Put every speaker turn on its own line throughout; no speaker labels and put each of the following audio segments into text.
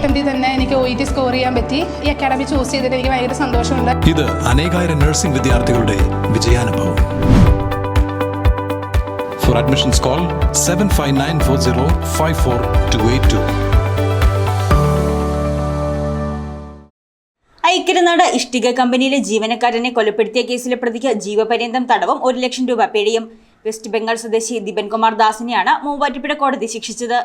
അറ്റംപ്റ്റിൽ തന്നെ എനിക്ക് O E T score ചെയ്യാൻ പറ്റി. ഈ അക്കാഡമി ചൂസ് ചെയ്തിട്ട് എനിക്ക് ഭയങ്കര സന്തോഷമുണ്ട്.
ഇത് അനേകായിരം നഴ്സിംഗ് വിദ്യാർത്ഥികളുടെ വിജയാനുഭവം. For admissions call seven five nine four zero five four two eight two
ഐക്യനാട് ഇഷ്ടിക കമ്പനിയിലെ ജീവനക്കാരനെ കൊലപ്പെടുത്തിയ കേസിലെ പ്രതിക്ക് ജീവപര്യന്തം തടവും ഒരു ലക്ഷം രൂപ പിഴയും. വെസ്റ്റ് ബംഗാൾ സ്വദേശി ദിപൻകുമാർ ദാസിനെയാണ് മൂവാറ്റുപുഴ കോടതി ശിക്ഷിച്ചത്.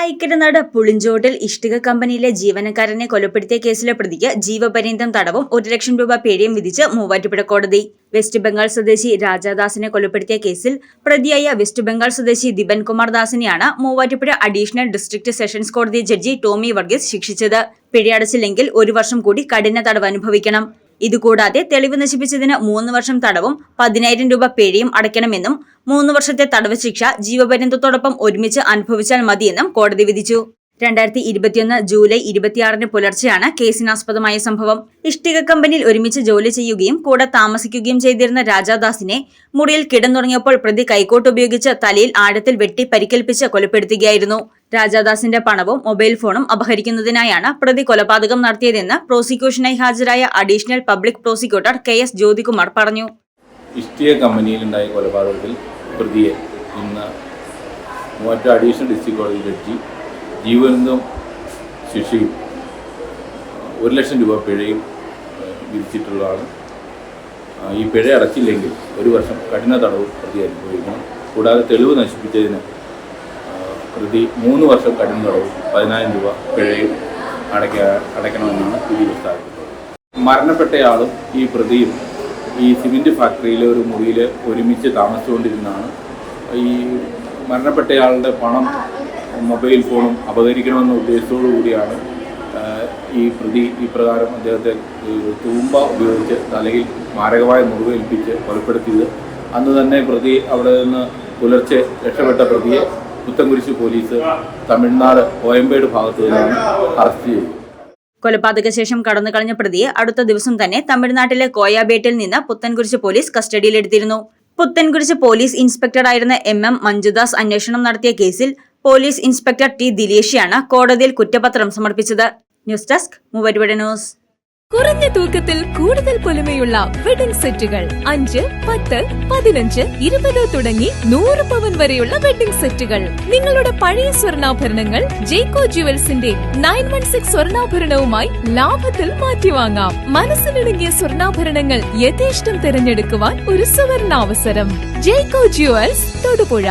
ഐക്യനാട് പുളിഞ്ചോട്ടിൽ ഇഷ്ടിക കമ്പനിയിലെ ജീവനക്കാരനെ കൊലപ്പെടുത്തിയ കേസിലെ പ്രതിക്ക് ജീവപര്യന്തം തടവും ഒരു ലക്ഷം രൂപ പേടിയും വിധിച്ച് മൂവാറ്റുപുഴ കോടതി. വെസ്റ്റ് ബംഗാൾ സ്വദേശി രാജാദാസിനെ കൊലപ്പെടുത്തിയ കേസിൽ പ്രതിയായ വെസ്റ്റ് ബംഗാൾ സ്വദേശി ദിപൻ കുമാർ ദാസിനെയാണ് മൂവാറ്റുപുഴ അഡീഷണൽ ഡിസ്ട്രിക്ട് സെഷൻസ് കോടതി ജഡ്ജി ടോമി വർഗീസ് ശിക്ഷിച്ചത്. പിഴയടച്ചില്ലെങ്കിൽ ഒരു വർഷം കൂടി കഠിന തടവ് അനുഭവിക്കണം. ഇതുകൂടാതെ തെളിവ് നശിപ്പിച്ചതിന് മൂന്ന് വർഷം തടവും പതിനായിരം രൂപ പിഴയും അടയ്ക്കണമെന്നും മൂന്ന് വർഷത്തെ തടവ് ശിക്ഷ ജീവപര്യന്തത്തോടൊപ്പം ഒരുമിച്ച് അനുഭവിച്ചാൽ മതിയെന്നും കോടതി വിധിച്ചു. രണ്ടായിരത്തി ഇരുപത്തിയൊന്ന് ജൂലൈ ഇരുപത്തിയാറിന് പുലർച്ചെയാണ് കേസിനാസ്പദമായ സംഭവം. ഇഷ്ടിക കമ്പനിയിൽ ഒരുമിച്ച് ജോലി ചെയ്യുകയും കൂടെ താമസിക്കുകയും ചെയ്തിരുന്ന രാജാദാസിനെ മുറിയിൽ കിടന്നുറങ്ങിയപ്പോൾ പ്രതി കൈക്കോട്ട് ഉപയോഗിച്ച് തലയിൽ ആഴത്തിൽ വെട്ടി പരിക്കേൽപ്പിച്ച് കൊലപ്പെടുത്തുകയായിരുന്നു. രാജാദാസിന്റെ പണവും മൊബൈൽ ഫോണും അപഹരിക്കുന്നതിനായാണ് പ്രതി കൊലപാതകം നടത്തിയതെന്ന് പ്രോസിക്യൂഷനായി ഹാജരായ additional public prosecutor K S Jyothikumar പറഞ്ഞു.
ഇഷ്ടിക കമ്പനിയിലുണ്ടായ കൊലപാതകത്തിൽ പ്രതിയെ ഇന്ന് മൂവാറ്റ അഡീഷണൽ ഡിസ്ട്രിക്ട് കോടതി ജീവനന്ദം ശിക്ഷയും ഒരു ലക്ഷം രൂപ പിഴയും വിധിച്ചിട്ടുള്ളതാണ്. ഈ പിഴ അടച്ചില്ലെങ്കിൽ ഒരു വർഷം കഠിന തടവ് പ്രതി അനുഭവിക്കണം. കൂടാതെ തെളിവ് നശിപ്പിച്ചതിന് പ്രതി മൂന്ന് വർഷം കഠിന തടവും പതിനായിരം രൂപ പിഴയും അടയ്ക്ക അടയ്ക്കണമെന്നാണ് വിധി പ്രസ്താവിക്കുന്നത് മരണപ്പെട്ടയാളും ഈ പ്രതിയും ഈ സിമെന്റ് ഫാക്ടറിയിലെ ഒരു മുറിയിൽ ഒരുമിച്ച് താമസിച്ചുകൊണ്ടിരുന്നതാണ്. ഈ മരണപ്പെട്ടയാളുടെ പണം മൊബൈൽ ഫോണും അപഹരിക്കണമെന്ന ഉദ്ദേശത്തോടു കൂടിയാണ് ഈ പ്രതി ഈ പ്രകാരം അദ്ദേഹത്തെ തൂമ്പ ഉപയോഗിച്ച് തലയിൽ മാരകമായ മുറിവേൽപ്പിച്ച് കൊലപ്പെടുത്തിയത്. അന്ന് തന്നെ പ്രതി അവിടെ നിന്ന് പുലർച്ചെ രക്ഷപ്പെട്ട പ്രതിയെ പുത്തൻകുരിശ് പോലീസ് തമിഴ്നാട് കോയമ്പേട് ഭാഗത്തു നിന്നാണ് അറസ്റ്റ് ചെയ്തത്.
കൊലപാതക ശേഷം കടന്നു കളഞ്ഞ പ്രതിയെ അടുത്ത ദിവസം തന്നെ തമിഴ്നാട്ടിലെ കോയാബേട്ടിൽ നിന്ന് പുത്തൻകുരിശ് പോലീസ് കസ്റ്റഡിയിലെടുത്തിരുന്നു. പുത്തൻകുരിശ് പോലീസ് ഇൻസ്പെക്ടറായിരുന്ന എം എം മഞ്ജുദാസ് അന്വേഷണം നടത്തിയ കേസിൽ പോലീസ് ഇൻസ്പെക്ടർ ടി ദിലേഷിയാണ് കോടതിയിൽ കുറ്റപത്രം സമർപ്പിച്ചത്. ന്യൂസ് ഡെസ്ക് മൂവരുപട ന്യൂസ്.
കുറഞ്ഞ തൂക്കത്തിൽ കൂടുതൽ പൊലിമയുള്ള വെഡിംഗ് സെറ്റുകൾ അഞ്ച് പത്ത് പതിനഞ്ച് ഇരുപത് തുടങ്ങി നൂറ് പവൻ വരെയുള്ള വെഡിംഗ് സെറ്റുകൾ നിങ്ങളുടെ പഴയ സ്വർണാഭരണങ്ങൾ ജേക്കോ ജുവൽസിന്റെ നയൻ വൺ സിക്സ് സ്വർണാഭരണവുമായി ലാഭത്തിൽ മാറ്റിവാങ്ങാം. മനസ്സിലിണങ്ങിയ സ്വർണാഭരണങ്ങൾ യഥേഷ്ടം തിരഞ്ഞെടുക്കുവാൻ ഒരു സുവർണാവസരം. ജേക്കോ ജുവൽസ് തൊടുപുഴ.